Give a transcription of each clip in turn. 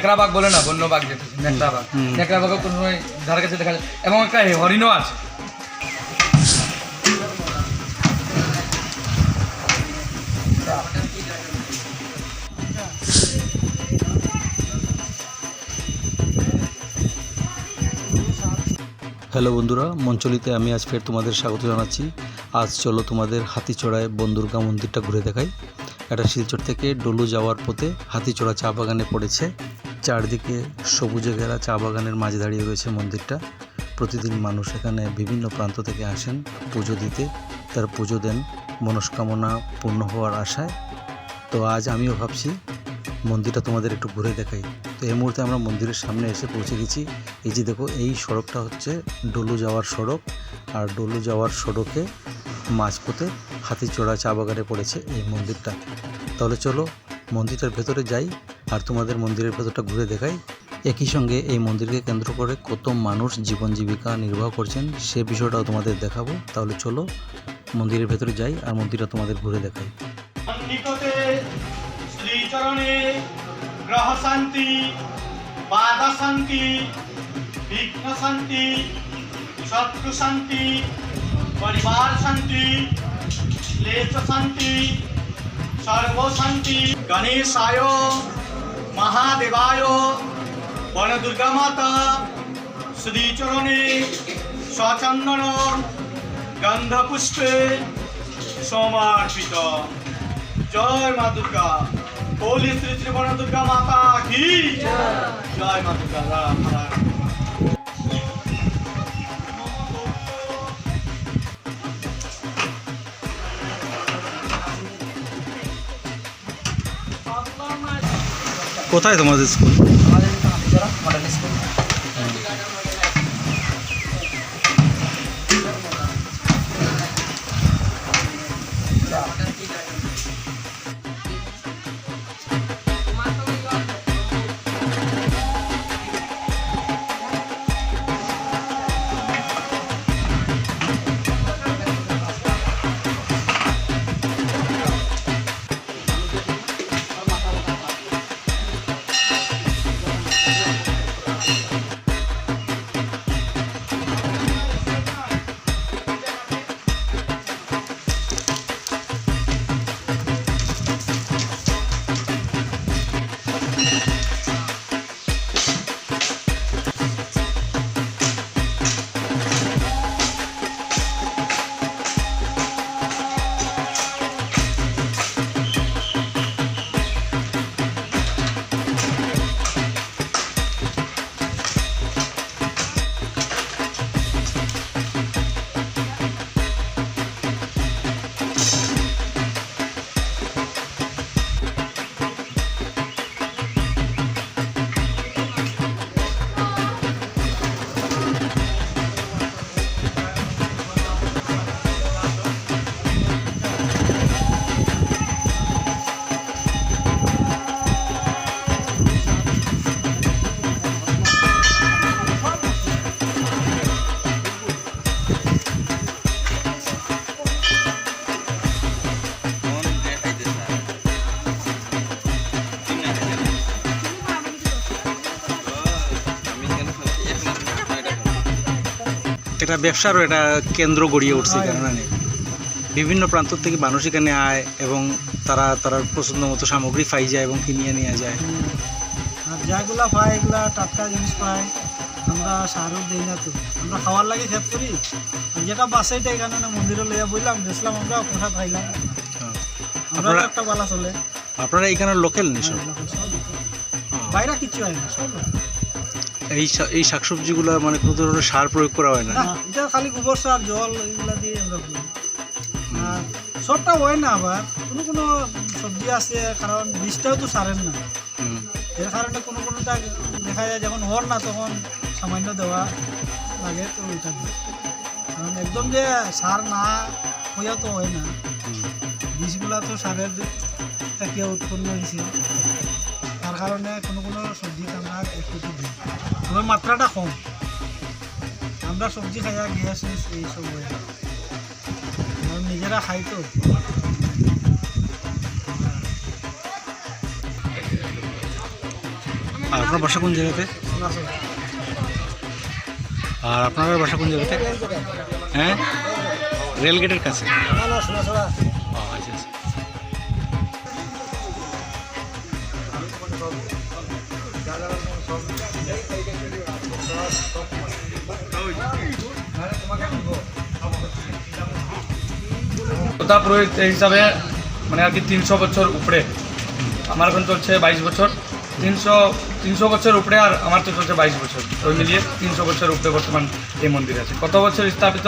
ন্যাকড়া বাঘ বলে না বন্য বাঘ যেটা ন্যাকড়া বাঘ বাঘও কোনো সময় ধারে কাছে দেখা যায়। এবং একটা হরিণও আছে। হ্যালো বন্ধুরা মঞ্চলিতে আমি আজ ফের তোমাদের স্বাগত জানাচ্ছি। আজ চলো তোমাদের হাতিচড়ায় বনদুর্গা মন্দিরটা ঘুরে দেখাই। এটা শিলচর থেকে ডলু যাওয়ার পথে হাতিচড়া চা বাগানে পড়েছে। চারদিকে সবুজে ঘেরা চা বাগানের মাঝে দাঁড়িয়ে রয়েছে মন্দিরটা। প্রতিদিন মানুষ এখানে বিভিন্ন প্রান্ত থেকে আসেন, পুজো দিতে। তার পুজো দেন, মনস্কামনা পূর্ণ হওয়ার আশায়। তো আজ আমিও ভাবছি, মন্দিরটা তোমাদের একটু ঘুরে দেখাই। তো এই মুহূর্তে আমরা মন্দিরের সামনে এসে পৌঁছে গেছি। এই যে দেখো, এই সড়কটা হচ্ছে ডলু যাওয়ার সড়ক। আর ডলু যাওয়ার সড়কে মাঝপথে হাতিচড়া চা বাগানে পড়েছে এই মন্দিরটা। তাহলে চলো মন্দিরটার ভেতরে যাই। আর তোমাদের মন্দিরের ভেতরটা ঘুরে দেখাই। একই সঙ্গে এই মন্দিরকে কেন্দ্র করে কত মানুষ জীবন জীবিকা নির্বাহ করছেন সে বিষয়টাও তোমাদের দেখাবো। তাহলে চলো মন্দিরের ভেতরে যাই আর মন্দিরটা তোমাদের ঘুরে দেখাই। গ্রহ শান্তি বাধা শান্তি বিঘ্ন শান্তি শত্রু শান্তি পরিবার শান্তি শান্তি মহাদেবায় বন দুর্গা মাতা শ্রীচরণে সচন্দন গন্ধপুষ্পে সমর্পিত। জয় মা দুর্গা। হোলি শ্রী শ্রী বন দুর্গা মাতা কি? জয়। মা দুর্গা। কোথায় তোমাদের স্কুল এটা ব্যবসারও এটা কেন্দ্র গড়িয়ে উঠছে এখানে বিভিন্ন প্রান্ত থেকে মানুষ এখানে আয় এবং তারা তারা পছন্দ মতো সামগ্রী পাই যায় এবং কিনিয়ে নিয়ে যায়। আর যেগুলা পাই এগুলা টাটকা জিনিস পাই আমরা সারও দিই না তো। আমরা খাওয়ার লাগে খেত করি। যেটা বাসাইটা এখানে না মন্দিরে লইয়া বললাম গেছিলাম আমরা প্রসাদ খাইলাম হ্যাঁ। আমরা আপনারা- একটা বালা চলে। আপনারা এখানে লোকাল নিশ বাইরে কিছু হয় না সব। এই শা- এই শাকসবজিগুলো মানে কোনো ধরনের সার প্রয়োগ করা হয় না? না এটা খালি গোবর সার জল এগুলা দিয়ে আমরা করি। আর সবটা হয় না আবার। কোনো কোনো সবজি আছে কারণ বীজটাও তো সারেন না। হুম। এর কারণে কোনো কোনোটা দেখা যায় যখন হর না তখন সামান্য দেওয়া লাগে তো ওইটা দিই কারণ একদম যে সার না হইয়া তো হয় না। হুম। বীজগুলা তো সারের থেকে উৎপন্ন হয়েছে তার কারণে কোনো কোনো সবজিতে আমরা একটু দিই। তবে মাত্রাটা কম। আমরা সবজি খাইয়া গ্যাস এইসব হয়ে যায় নিজেরা খাই তো। আর আপনার বাসা কোন জায়গাতে আর আপনার বাসা কোন জায়গাতে হ্যাঁ? রেল গেটের কাছে আচ্ছা প্রথা পুরোহিত হিসাবে মানে আর কি তিনশো বছর উপরে। আমার এখন চলছে বাইশ বছর। তিনশো তিনশো বছর উপরে আর আমার তো চলছে বাইশ বছর। ওই মিলিয়ে তিনশো বছর উপরে বর্তমান এই মন্দির আছে। কত বছর স্থাপিত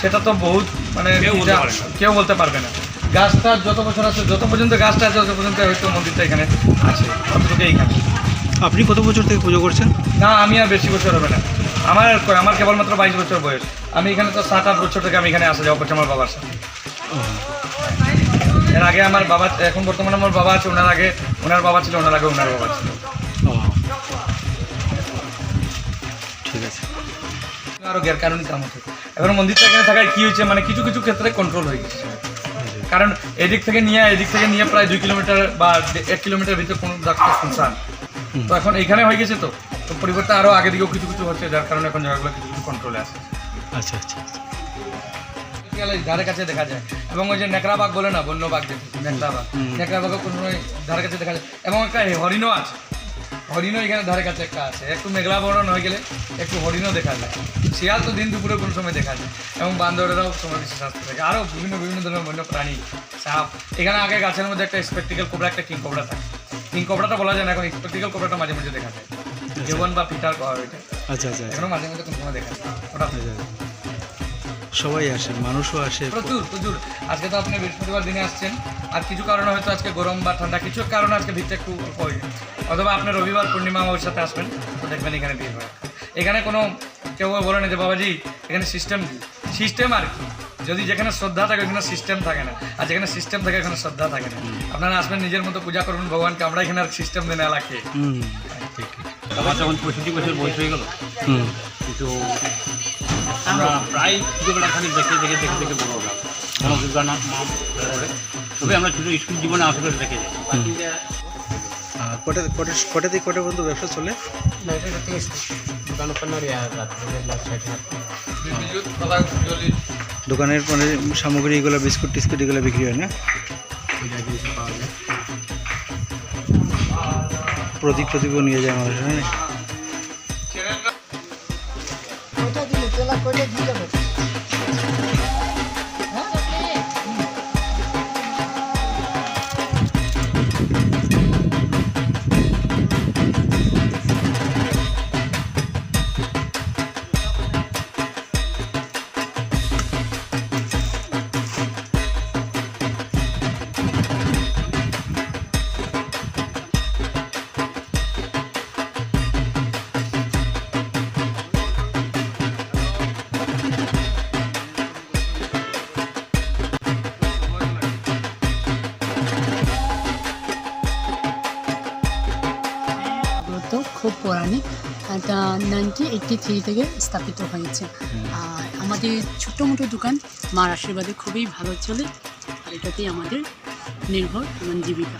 সেটা তো বহুত মানে কেউ বলতে পারে না। কেউ বলতে পারবে না। গাছটা যত বছর আছে যত পর্যন্ত গাছটা আছে তত পর্যন্ত হয়তো মন্দিরটা এখানে আছে। অতটুকু এইখানে। আপনি কত বছর থেকে পুজো করছেন? না আমি আর বেশি বছর হবে না। আমার আমার কেবলমাত্র বাইশ বছর বয়স। আমি এখানে তো সাত আট বছর থেকে আমি এখানে আসা যাওয়া করছি আমার বাবার সাথে। এর আগে আমার বাবা এখন বর্তমানে আমার বাবা আছে ওনার আগে ওনার বাবা ছিল ওনার আগে ওনার বাবা ছিল। ঠিক আছে। আরও গ্যার কারণই কাম হচ্ছে এবার মন্দিরটা এখানে থাকায় কি হয়েছে মানে কিছু কিছু ক্ষেত্রে কন্ট্রোল হয়ে গেছে। কারণ এদিক থেকে নিয়ে এদিক থেকে নিয়ে প্রায় দুই কিলোমিটার বা এক কিলোমিটার ভিতরে কোনো ডাক্তার শুনশান হুম। তো এখন এখানে হয়ে গেছে তো। তো পরিবর্তে আরও আগে দিকেও কিছু কিছু হচ্ছে যার কারণে এখন জায়গাগুলো কিছু কিছু কন্ট্রোলে আছে। আচ্ছা আচ্ছা আচ্ছা। ধারে কাছে দেখা যায়। এবং ওই যে নেকড়া বাঘ বলে না বন্য বাঘ দেখি নেকড়া বাঘ নেকড়া বাঘও কোনো সময় ধারে কাছে দেখা যায়। এবং একটা হরিণও আছে। হরিণও এখানে ধারে কাছে একটা আছে। একটু মেঘলা বরণ হয়ে গেলে একটু হরিণও দেখা যায়। শিয়াল তো দিন দুপুরে কোনো সময় দেখা যায়। এবং বান্দরেরাও সময় বেশি স্বাস্থ্য থাকে। আরও বিভিন্ন বিভিন্ন ধরনের বন্য প্রাণী সাপ। এখানে আগে গাছের মধ্যে একটা স্পেকটিক্যাল কোবরা একটা কিং কোবরা থাকে। কিং কোবরাটা বলা যায় না এখন স্পেকটিক্যাল কোবরাটা মাঝে মাঝে দেখা যায়। জীবন বা পিটার করা হয়েছে। আচ্ছা আচ্ছা আচ্ছা। এখনও মাঝে মাঝে কোনো সময় দেখা যায়। ওটা আচ্ছা, আচ্ছা। সবাই আসে মানুষও আসে। প্রচুর প্রচুর আজকে তো আপনি বৃহস্পতিবার দিনে আসছেন। আর কিছু কারণে হয়তো আজকে গরম বা ঠান্ডা কিছু কারণে আজকে ভিড়টা একটু হয়ে অথবা আপনি রবিবার পূর্ণিমা আমার সাথে আসবেন তো দেখবেন এখানে ভিড় হয়। এখানে কোনো কেউ বলে না যে বাবাজি এখানে সিস্টেম কি? সিস্টেম আর কি? যদি যেখানে শ্রদ্ধা থাকে ওখানে সিস্টেম থাকে না। আর যেখানে সিস্টেম থাকে ওখানে শ্রদ্ধা থাকে না। আপনারা আসবেন নিজের মতো পূজা করবেন ভগবানকে আমরা এখানে আর সিস্টেম দেনে এলাকে হুম। ঠিক ঠিক। আমার যখন পঁয়ষট্টি বছর বয়স হয়ে গেল কিন্তু আমরা প্রায় খালি দেখে দেখে দেখে দেখে বড় হলাম মা দুর্গা নাম মা করে তবে আমরা ছোটো স্কুল জীবনে আশেপাশে দেখে যাই। কটা কটা কটা থেকে কটা পর্যন্ত ব্যবসা চলে? দোকানের মানে সামগ্রী এগুলো বিস্কুট টিস্কুট এগুলো বিক্রি হয় না? প্রদীপ প্রদীপও নিয়ে যায় মানুষ পৌরাণিক এটা নাইনটিন এইটটি থ্রি থেকে স্থাপিত হয়েছে। আর আমাদের ছোটো মোটো দোকান মার আশীর্বাদে খুবই ভালো চলে আর এটাতেই আমাদের নির্ভর এবং জীবিকা।